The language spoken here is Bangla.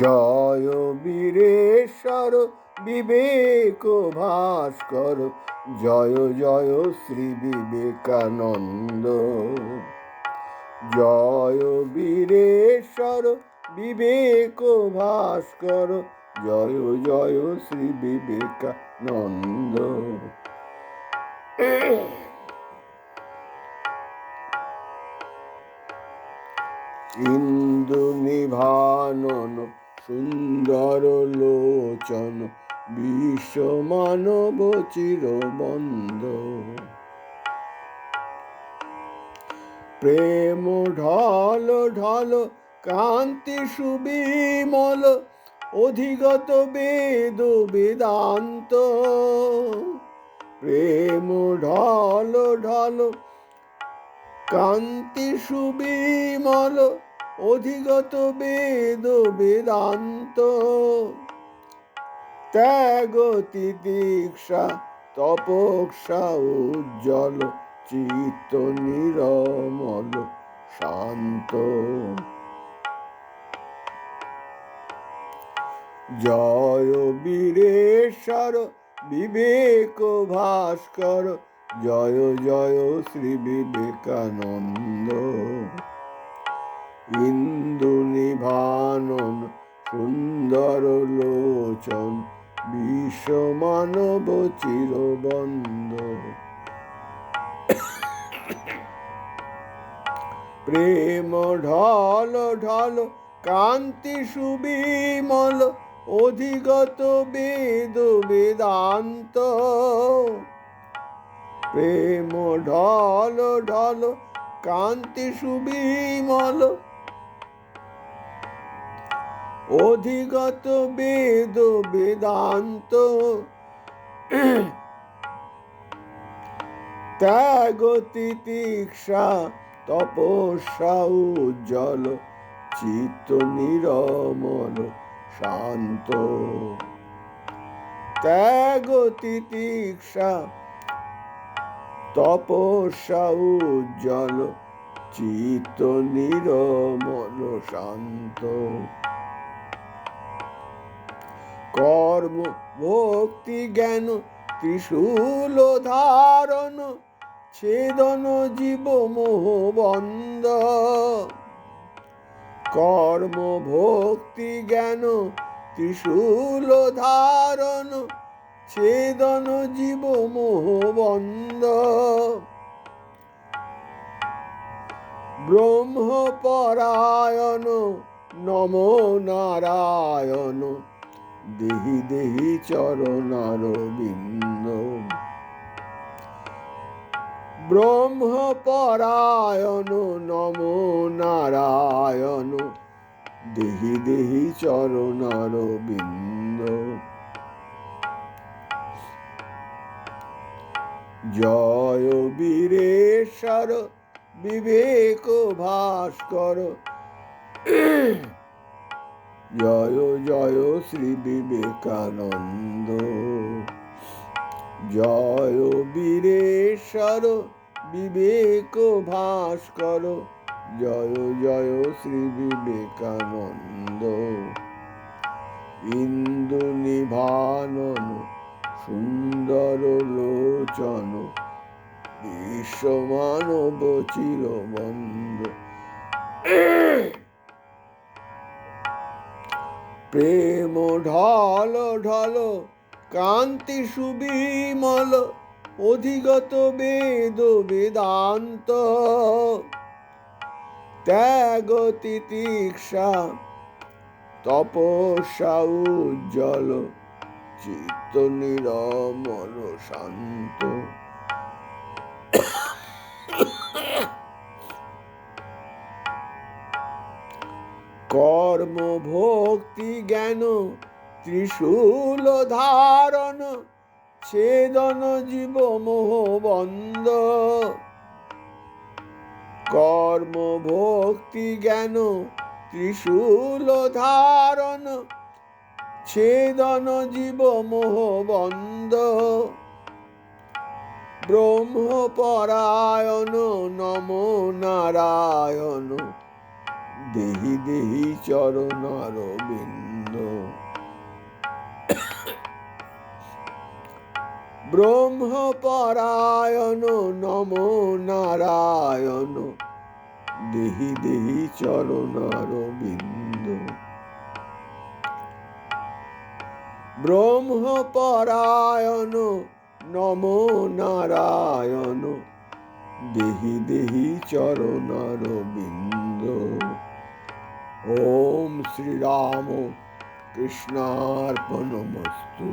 জয় বীরেশ্বর বিবেক ভাস্কর, জয় জয় শ্রী বিবেকানন্দ। জয় বীরেশ্বর বিবেক ভাস্কর, জয় জয় শ্রী বিবেকানন্দ। ইন্দু নিভানন সুন্দর লোচন বিশ্ব মানব চিরবন্ধ প্রেম ঢল ঢল কান্তি সুবিমল, অধিগত বেদ বেদান্ত। প্রেম ঢল ঢল। কান্তি সুবিমল, অধিগত বেদ, বেদান্ত। ত্যাগ তিদীক্ষা তপস্যা উজ্জ্বল, চিত্ত নিরমল, শান্ত। জয় বীরেশ্বর বিবেক ভাস্কর জয় জয় শ্রী বিবেকানন্দ। ইন্দু নিভানন, সুন্দর লোচন, বিশ্ব মানব চিরবন্ধ। প্রেম ঢল ঢল কান্তি সুবিমল অধিগত বেদ বেদান্ত। প্রেম ঢল ঢল কান্তি সুবিমল। অধিগত বেদ বেদান্ত। ত্যাগ তিতিক্ষা, তপস্যা, উজ্জ্বল, চিত্ত নিরমল। শান্ত। ত্যাগ তিতিক্ষা, তপস্যা উজ্জ্বল চিত্ত নিরমল শান্ত। কর্ম, ভক্তি, জ্ঞান, ত্রিশূল ধারণ, ছেদন, জীব, মোহ, বন্ধ। কর্ম ভক্তি জ্ঞান, ত্রিশূল ধারণ, ছেদন জীব মোহ বন্ধ। ব্রহ্মপরায়ণ নম নারায়ণ, দেহি দেহি চরণার বিন্দ ব্রহ্মপরায়ণ, নম নারায়ণ। দেহি দেহি চরণার বিন্দ জয় বীরেশ্বর, বিবেক ভাস্কর। জয় জয় শ্রী বিবেকানন্দ। জয় বীরেশ্বর বিবেক ভাস্কর। জয় জয় শ্রী বিবেকানন্দ। ইন্দু নিভানন, সুন্দর লোচন। বিশ্ব মানব চিরবন্ধ প্রেম ঢল ঢল কান্তি সুবিমল। অধিগত বেদ বেদান্ত। ত্যাগ তিতিক্ষা, তপস্যা, উজ্জ্বল চিত্ত নিরমল শান্ত। কর্ম ভক্তি জ্ঞান ত্রিশূল ধারণ। ছেদন জীব মোহ বন্ধ। কর্ম, ভক্তি, জ্ঞান, ত্রিশূল ধারণ ছেদন জীব মোহ বন্ধ। ব্রহ্মপরায়ণ নম নারায়ণ, দেহি দেহি চরণ ব্রহ্মপরায়ণ নম নারায়ণ। দেহি দেহি চরণার বিন্দ ব্রহ্মপরায়ণ নম নারায়ণ। দেহি দেহি চরণার বিন্দ ওম শ্রীরাম কৃষ্ণার্পণমস্তু।